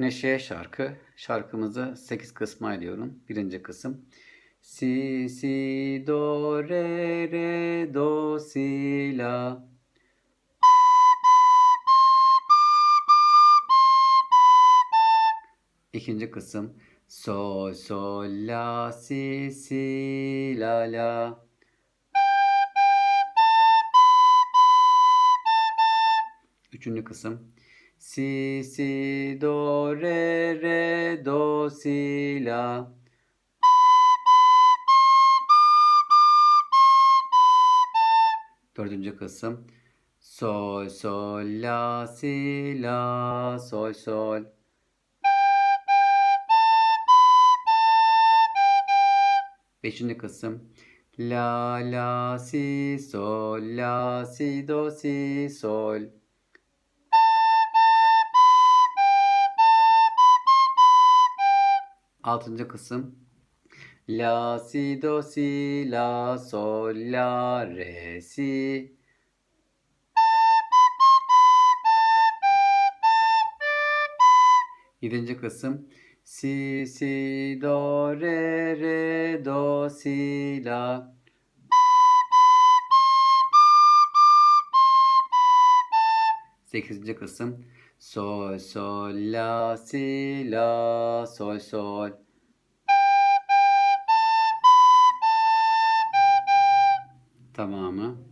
Neşe şarkı. Şarkımızı 8 kısma ayırıyorum. Birinci kısım. Si, si, do, re, re, do, si, la. İkinci kısım. Sol, sol, la, si, si, la, la. Üçüncü kısım. Si, si, do, re, re, do, si, la. Dördüncü kısım. Sol, sol, la, si, la, sol, sol. Beşinci kısım. La, la, si, sol, la, si, do, si, sol. Altıncı kısım. La, si, do, si, la, sol, la, re, si. Yedinci kısım. Si, si, do, re, re, do, si, la. Sekizinci kısım. Sol, sol, la, si, la, sol, sol. Tamamı.